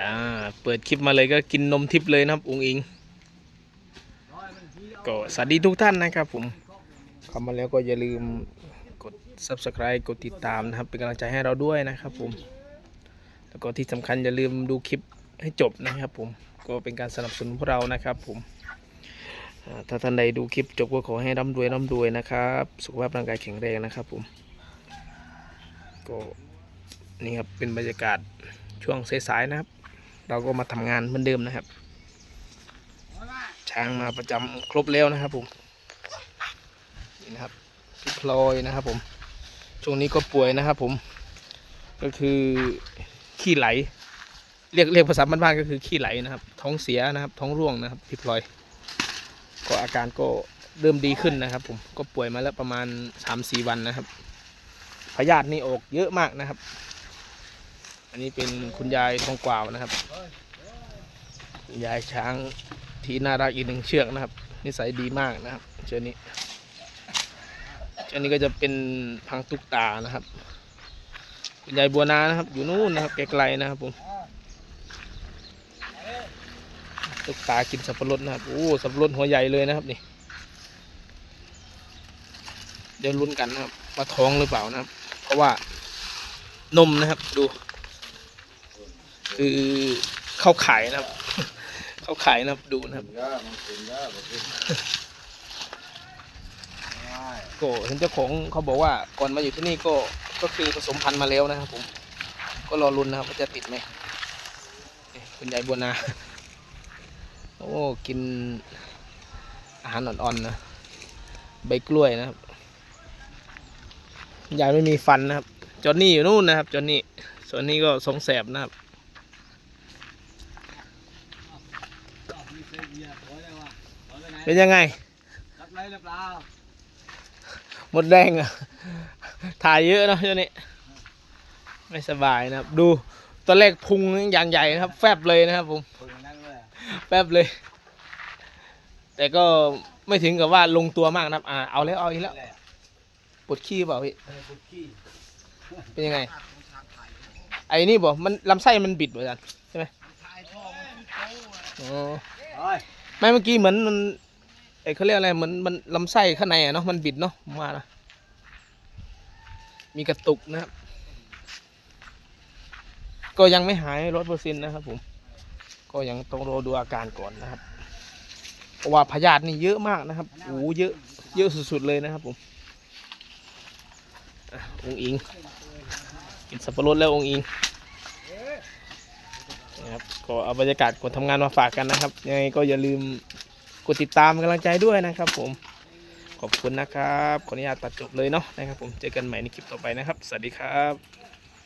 อ่าเปิดคลิปมาเลยก็กินนมทิพย์เลยนะครับอุงอิง ก็สวัสดีทุกท่านนะครับผมเข้ามาแล้วก็อย่าลืมกด subscribe กดติดตามนะครับ เป็นกำลังใจให้เราด้วยนะครับผม แล้วก็ที่สำคัญอย่าลืมดูคลิปให้จบนะครับผม ก็เป็นการสนับสนุนพวกเรานะครับผมอ่าถ้าท่านใดดูคลิปจบก็ขอให้ร่ำรวยร่ำรวยนะครับ สุขภาพร่างกายแข็งแรงนะครับผม ก็นี่ครับเป็นบรรยากาศช่วงสายๆนะครับ เราก็มาทำงานเหมือนเดิมนะครับ ช้างมาประจำครบแล้วนะครับผมนี่นะครับพี่พลอยนะครับผมช่วงนี้ก็ป่วยนะครับผม ก็คือขี้ไหล เรียกเรียกภาษาบ้านๆก็คือขี้ไหลนะครับ ท้องเสียนะครับ ท้องร่วงนะครับพี่พลอย ก็อาการก็เริ่มดีขึ้นนะครับ ผมก็ป่วยมาแล้วประมาณ3-4วันนะครับพยาธินี่ออกเยอะมากนะครับ อันนี้เป็นคุณยายทองกวาวนะครับคุณยายช้างที่น่ารักอีกหนึ่งเชือกนะครับ นิสัยดีมากนะครับ เชือกนี้เชือกนี้ก็จะเป็นพังตุกตานะครับ คุณยายบัวนานะครับ อยู่นู่นนะครับไกลๆนะครับผมตุกตากินสับปะรดนะครับโอ้สับปะรดหัวใหญ่เลยนะครับนี่เดี๋ยวลุ้นกันนะครับว่าท้องหรือเปล่านะครับ เพราะว่านมนะครับดู คือเข้าขายนะครับ เข้าขายนะครับดูนะครับก็เห็นเจ้าของเขาบอกว่าก่อนมาอยู่ที่นี่ก็ก็คือผสมพันธุ์มาแล้วนะครับผม ก็รอรุนนะครับว่าจะติดไหมคุณยายบัวนาโอ้กินอาหารอ่อนๆนะใบกล้วยนะครับยายไม่มีฟันนะครับจอนนี่อยู่นู่นนะครับจอนนี่ส่วนนี้ก็สงแสบนะครับ เป็นยังไงรับไรหรือเปล่าหมดแรงอะถ่ายเยอะเนอะช่วงนี้ ไม่สบายนะครับ ดูตอนแรกพุงอย่างใหญ่นะครับ แฟบเลยนะครับผมคนนั่งเลยแฟบเลย แต่ก็ไม่ถึงกับว่าลงตัวมากนะครับ อ่า เอาแล้วเอาอีกแล้วแหละปวดขี้เปล่าพี่เออคุกกี้เป็นยังไง ไอ้นี่บอกมันลำไส้มันบิดเหมือนกันใช่ไหม อ๋อไม่เมื่อกี้เหมือนมันไอเขาเรียกอะไรเหมือนมันลำไส้ข้างในอะเนาะมันบิดเนาะมานะมีกระตุกนะครับ ก็ยังไม่หายร้อยเปอร์เซ็นต์นะครับผม ก็ยังต้องรอดูอาการก่อนนะครับเพราะว่าพยาธินี่เยอะมากนะครับโอ้โหเยอะเยอะสุดๆเลยนะครับผมอองค์อิง กินสับปะรดแล้วองค์อิง นะครับก็เอาบรรยากาศคนทำงานมาฝากกันนะครับ ยังไงก็อย่าลืมกดติดตามกำลังใจด้วยนะครับ ผมขอบคุณนะครับขออนุญาตตัดจบเลยเนาะนะครับ ผมเจอกันใหม่ในคลิปต่อไปนะครับ สวัสดีครับ